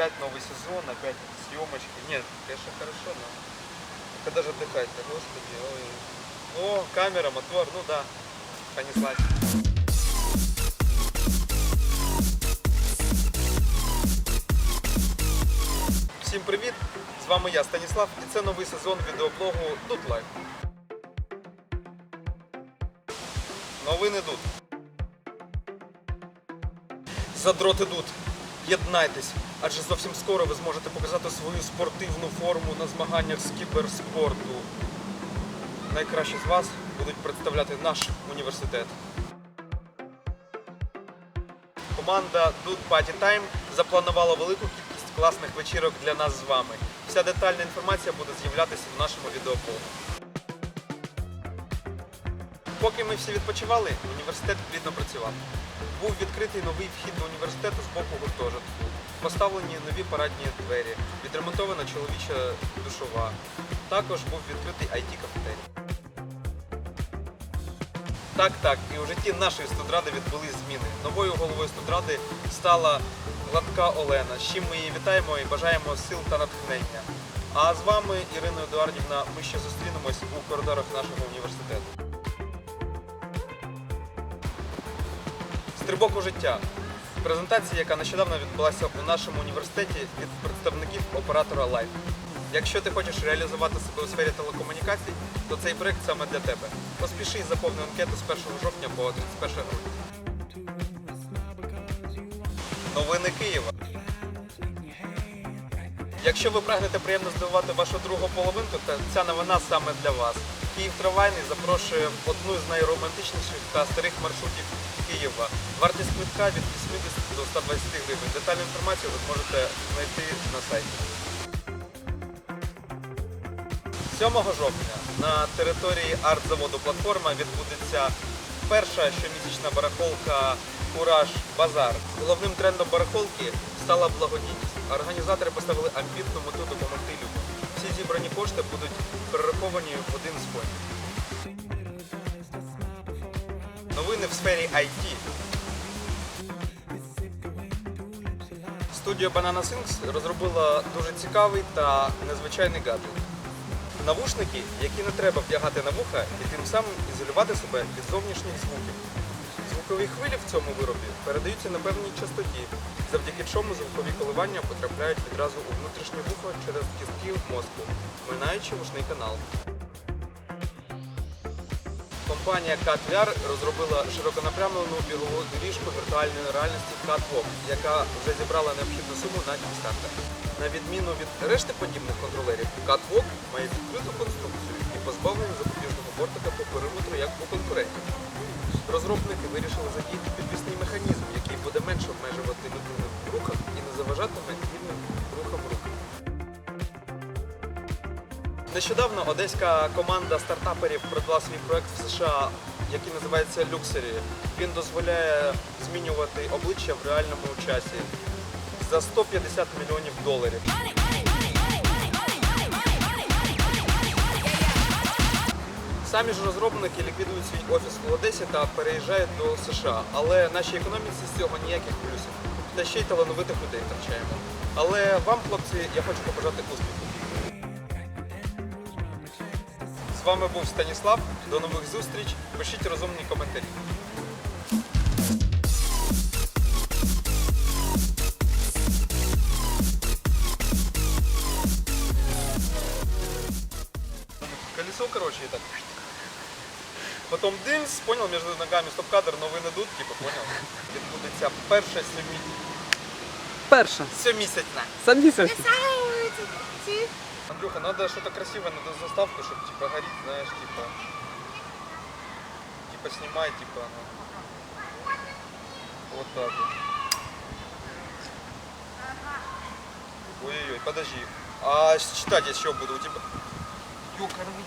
опять новый сезон, опять съемочки. Нет, конечно, хорошо, но когда же отдыхать-то, господи, ой. О, камера, мотор, ну да, понеслась. Всім привіт! З вами я, Станіслав, і це новий сезон відеоблогу Тут Лайф. Новини тут. Задроти тут. Єднайтесь, адже зовсім скоро ви зможете показати свою спортивну форму на змаганнях з кіберспорту. Найкращі з вас будуть представляти наш університет. Команда Dude Party Time запланувала велику кількість класних вечірок для нас з вами. Вся детальна інформація буде з'являтися в нашому відеоблогу. Поки ми всі відпочивали, університет плідно працював. Був відкритий новий вхід до університету з боку гуртожитку, поставлені нові парадні двері, відремонтована чоловіча душова. Також був відкритий IT-кафетерій. Так, так, і у житті нашої студради відбулись зміни. Новою головою студради стала Гладка Олена. З чим ми її вітаємо і бажаємо сил та натхнення. А з вами, Ірина Едуардівна, ми ще зустрінемось у коридорах нашого університету. Стрибок у життя. Презентація, яка нещодавно відбулася у нашому університеті від представників оператора Life. Якщо ти хочеш реалізувати себе у сфері телекомунікацій, то цей проект саме для тебе. Поспіши і заповни анкету з 1 жовтня по 31 грудня. Новини Києва. Якщо ви прагнете приємно здивувати вашу другу половинку, то ця новина саме для вас. Київ Трамвайний запрошує в одну з найромантичніших та старих маршрутів Києва. Вартість квитка від 80 до 120 гривень. Детальну інформацію ви зможете знайти на сайті. 7 жовтня на території арт-заводу Платформа відбудеться перша щомісячна барахолка Кураж Базар. Головним трендом барахолки стала благодійність. Організатори поставили амбітну мету допомогти людям. Зібрані кошти будуть перераховані в один з фондів. Новини в сфері IT. Студія Banana Sings розробила дуже цікавий та незвичайний гаджет. Навушники, які не треба вдягати на вуха і тим самим ізолювати себе від зовнішніх звуків. Звукові хвилі в цьому виробі передаються на певній частоті, завдяки чому звукові коливання потрапляють відразу у внутрішнє вухо через кістки мозку, минаючи вушний канал. Компанія CatVR розробила широконапрямлену бігову доріжку віртуальної реальності CatWalk, яка вже зібрала необхідну суму на Kickstarter. На відміну від решти подібних контролерів, CatWalk має відкриту конструкцію і позбавлений запобіжного бортика по периметру як у конкурентів. Розробники вирішили задіяти підвісний механізм, який буде менше обмежувати людину в рухах і не заважатиме вільним рухам рук. Нещодавно одеська команда стартаперів продала свій проект в США, який називається Luxury. Він дозволяє змінювати обличчя в реальному часі за 150 мільйонів доларів. Самі ж розробники ліквідують свій офіс у Одесі та переїжджають до США. Але нашій економіці з цього ніяких плюсів. Та ще й талановитих людей втрачаємо. Але вам, хлопці, я хочу побажати успіху. З вами був Станіслав. До нових зустріч. Пишіть розумні коментарі. Колесо, короче, и так. Потом динс, понял, между ногами стоп-кадр, новини идут, типа, понял? Відбудеться перша сьомі... Перша. сьомісячна. Самісячка. Андрюха, надо что-то красивое, надо заставку, чтобы типа горит, знаешь, типа. Типа снимай, типа. ну. Вот так вот. Ой-ой-ой, подожди. А читать я еще буду у тебя. Ёкарный.